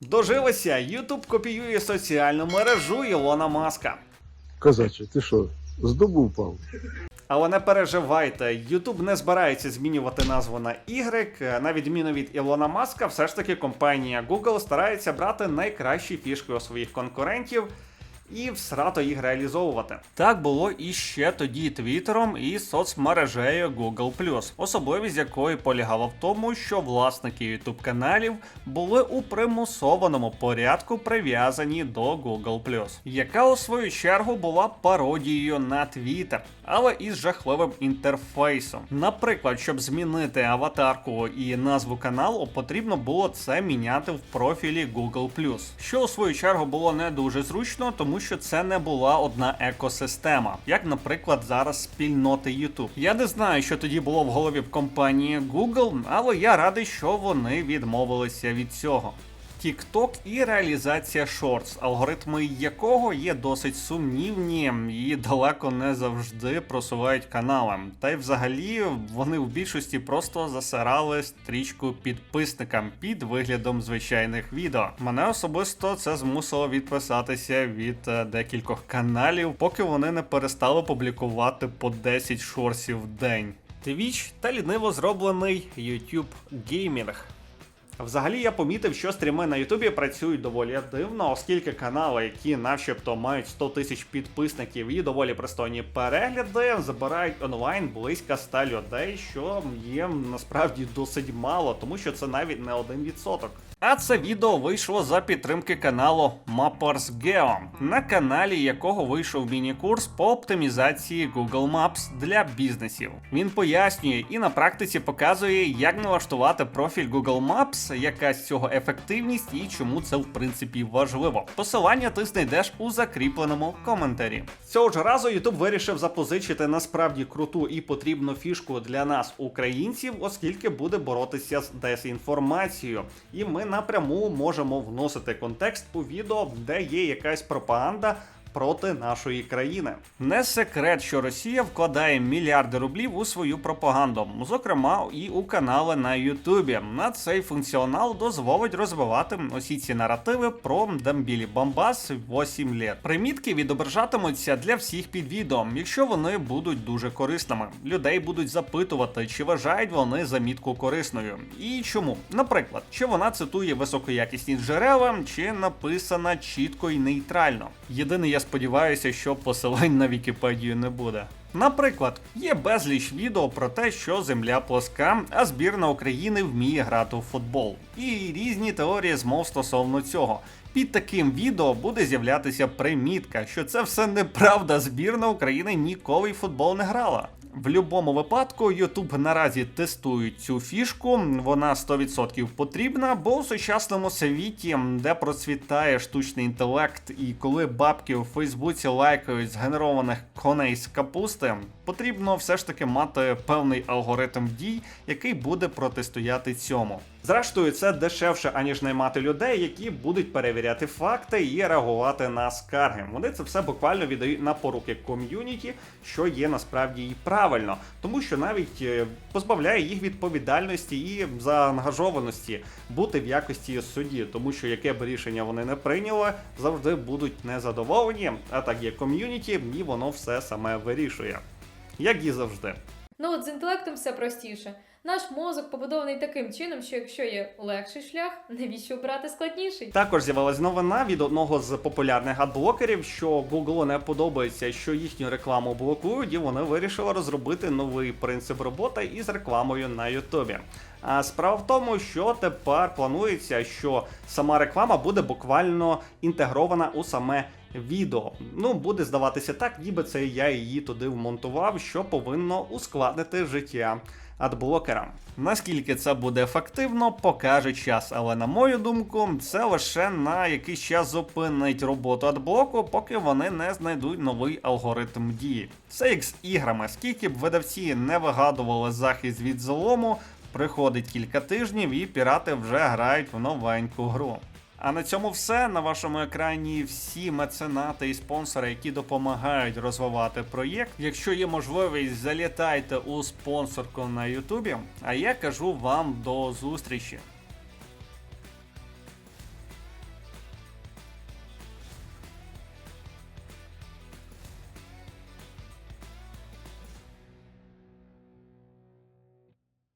Дожилися, Ютуб копіює соціальну мережу Ілона Маска. Козаче, ти що, з дубу впав? Але не переживайте, YouTube не збирається змінювати назву на Y. На відміну від Ілона Маска, все ж таки компанія Google старається брати найкращі фішки у своїх конкурентів. І всрато їх реалізовувати. Так було і ще тоді Твіттером і соцмережею Google+, особливість якої полягала в тому, що власники YouTube каналів були у примусованому порядку прив'язані до Google+, яка у свою чергу була пародією на Twitter, але із жахливим інтерфейсом. Наприклад, щоб змінити аватарку і назву каналу, потрібно було це міняти в профілі Google+, що у свою чергу було не дуже зручно, тому що це не була одна екосистема, як, наприклад, зараз спільноти YouTube. Я не знаю, що тоді було в голові в компанії Google, але я радий, що вони відмовилися від цього. TikTok і реалізація Shorts, алгоритми якого є досить сумнівні і далеко не завжди просувають канали. Та й взагалі вони в більшості просто засирали стрічку підписникам під виглядом звичайних відео. Мене особисто це змусило відписатися від е, декількох каналів, поки вони не перестали публікувати по 10 шорсів в день. Twitch та ліниво зроблений YouTube Gaming. Взагалі я помітив, що стріми на Ютубі працюють доволі дивно, оскільки канали, які начебто мають 100 тисяч підписників і доволі пристойні перегляди, забирають онлайн близько 100 людей, що є насправді досить мало, тому що це навіть не 1%. А це відео вийшло за підтримки каналу Mappers Geo, на каналі якого вийшов міні-курс по оптимізації Google Maps для бізнесів. Він пояснює і на практиці показує, як налаштувати профіль Google Maps, яка з цього ефективність і чому це в принципі важливо. Посилання ти знайдеш у закріпленому коментарі. Цього ж разу YouTube вирішив запозичити насправді круту і потрібну фішку для нас, українців, оскільки буде боротися з дезінформацією. І ми напряму можемо вносити контекст у відео, де є якась пропаганда. Проти нашої країни не секрет, що Росія вкладає мільярди рублів у свою пропаганду, зокрема і у канали на Ютубі. На цей функціонал дозволить розвивати усі ці наративи про Дамбілі Бамбас 8 літ. Примітки відображатимуться для всіх під відео, якщо вони будуть дуже корисними. Людей будуть запитувати, чи вважають вони замітку корисною, і чому. Наприклад, чи вона цитує високоякісні джерела, чи написана чітко і нейтрально. Єдине, я сподіваюся, що посилань на Вікіпедію не буде. Наприклад, є безліч відео про те, що земля плоска, а збірна України вміє грати у футбол. І різні теорії змов стосовно цього. Під таким відео буде з'являтися примітка, що це все неправда. Збірна України ніколи в футбол не грала. В будь-якому випадку YouTube наразі тестують цю фішку, вона 100% потрібна, бо у сучасному світі, де процвітає штучний інтелект, і коли бабки у Фейсбуці лайкають згенерованих коней з капусти, потрібно все ж таки мати певний алгоритм дій, який буде протистояти цьому. Зрештою, це дешевше, аніж наймати людей, які будуть перевіряти факти і реагувати на скарги. Вони це все буквально віддають на поруки ком'юніті, що є насправді і правильно, тому що навіть е, позбавляє їх відповідальності і заангажованості бути в якості судді, тому що яке б рішення вони не прийняли, завжди будуть незадоволені. А так є ком'юніті, і воно все саме вирішує. Як і завжди. Ну от з інтелектом все простіше. Наш мозок побудований таким чином, що якщо є легший шлях, навіщо обрати складніший? Також з'явилась новина від одного з популярних адблокерів, що Google не подобається, що їхню рекламу блокують, і вони вирішили розробити новий принцип роботи із рекламою на Ютубі. А справа в тому, що тепер планується, що сама реклама буде буквально інтегрована у саме відео. Ну, буде здаватися так, ніби це я її туди вмонтував, що повинно ускладнити життя адблокерам. Наскільки це буде ефективно, покаже час. Але на мою думку, це лише на якийсь час зупинить роботу адблоку, поки вони не знайдуть новий алгоритм дії. Це як з іграми, скільки б видавці не вигадували захист від злому, приходить кілька тижнів і пірати вже грають в новеньку гру. А на цьому все. На вашому екрані всі меценати і спонсори, які допомагають розвивати проєкт. Якщо є можливість, залітайте у спонсорку на Ютубі. А я кажу вам до зустрічі.